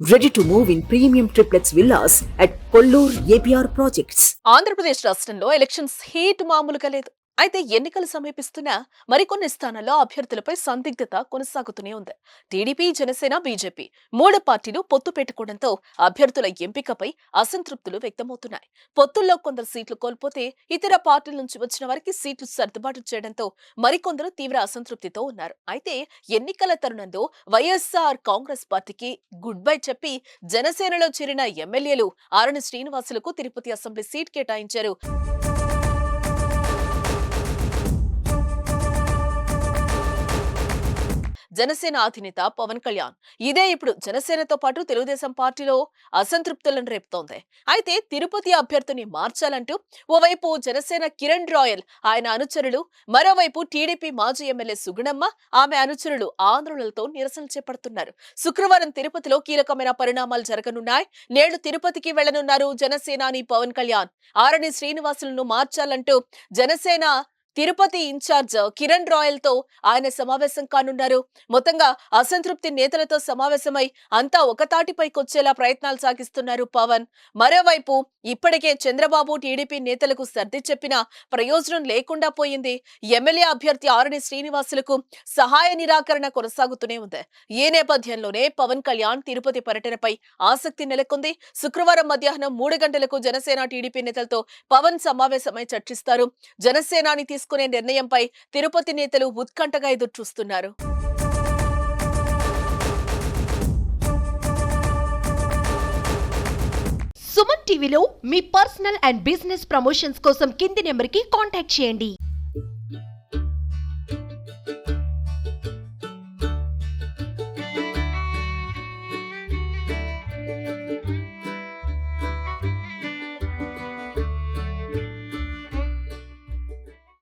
Ready to move in premium triplex villas at Kollur APR projects Andhra Pradesh రాష్ట్రంలో elections heat మామూలుగా లేదు. అయితే ఎన్నికలు సమీపిస్తున్నా మరికొన్ని స్థానాల్లో అభ్యర్థులపై సందిగ్ధత కొనసాగుతూనే ఉంది. టీడీపీ జనసేన బీజేపీ మూడు పార్టీలు పొత్తు పెట్టుకోవడంతో అభ్యర్థుల ఎంపికపై అసంతృప్తులు వ్యక్తమవుతున్నాయి. పొత్తుల్లో కొందరు సీట్లు కోల్పోతే ఇతర పార్టీల నుంచి వచ్చిన వారికి సీట్లు సర్దుబాటు చేయడంతో మరికొందరు తీవ్ర అసంతృప్తితో ఉన్నారు. అయితే ఎన్నికల తరుణంలో వైఎస్ఆర్ కాంగ్రెస్ పార్టీకి గుడ్ బై చెప్పి జనసేనలో చేరిన ఎమ్మెల్యేలు ఆరణి శ్రీనివాసులకు తిరుపతి అసెంబ్లీ సీట్ కేటాయించారు. జనసేన అధినేత పవన్ కళ్యాణ్. ఇదే ఇప్పుడు జనసేనతో పాటు తెలుగుదేశం పార్టీలో అసంతృప్తులను రేపుతోంది. అయితే తిరుపతి అభ్యర్థిని మార్చాలంటూ ఓవైపు జనసేన కిరణ్ రాయల్ ఆయన అనుచరులు మరోవైపు టీడీపీ మాజీ ఎమ్మెల్యే సుగుణమ్మ ఆమె అనుచరులు ఆందోళనలతో నిరసనలు చేపడుతున్నారు. శుక్రవారం తిరుపతిలో కీలకమైన పరిణామాలు జరగనున్నాయి. నేడు తిరుపతికి వెళ్ళనున్నారు జనసేనాని పవన్ కళ్యాణ్. ఆరణి శ్రీనివాసులను మార్చాలంటూ జనసేన తిరుపతి ఇన్ఛార్జ్ కిరణ్ రాయల్తో ఆయన సమావేశం కానున్నారు. మొత్తంగా అసంతృప్తి నేతలతో సమావేశమై అంతా ఒకతాటిపైకొచ్చేలా ప్రయత్నాలు సాగిస్తున్నారు పవన్. మరోవైపు ఇప్పటికే చంద్రబాబు టీడీపీ నేతలకు సర్ది చెప్పినా ప్రయోజనం లేకుండా పోయింది. ఎమ్మెల్యే అభ్యర్థి ఆరణి శ్రీనివాసులకు సహాయ నిరాకరణ కొనసాగుతూనే ఉంది. ఈ నేపథ్యంలోనే పవన్ కళ్యాణ్ తిరుపతి పర్యటనపై ఆసక్తి నెలకొంది. శుక్రవారం మధ్యాహ్నం మూడు గంటలకు జనసేన టీడీపీ నేతలతో పవన్ సమావేశమై చర్చిస్తారు. జనసేనాని తీసుకునే నిర్ణయంపై తిరుపతి నేతలు ఉత్కంఠగా ఎదురుచూస్తున్నారు. సుమన్ టీవీలో మీ పర్సనల్ అండ్ బిజినెస్ ప్రమోషన్స్ కోసం కింది నెంబర్కి కాంటాక్ట్ చేయండి.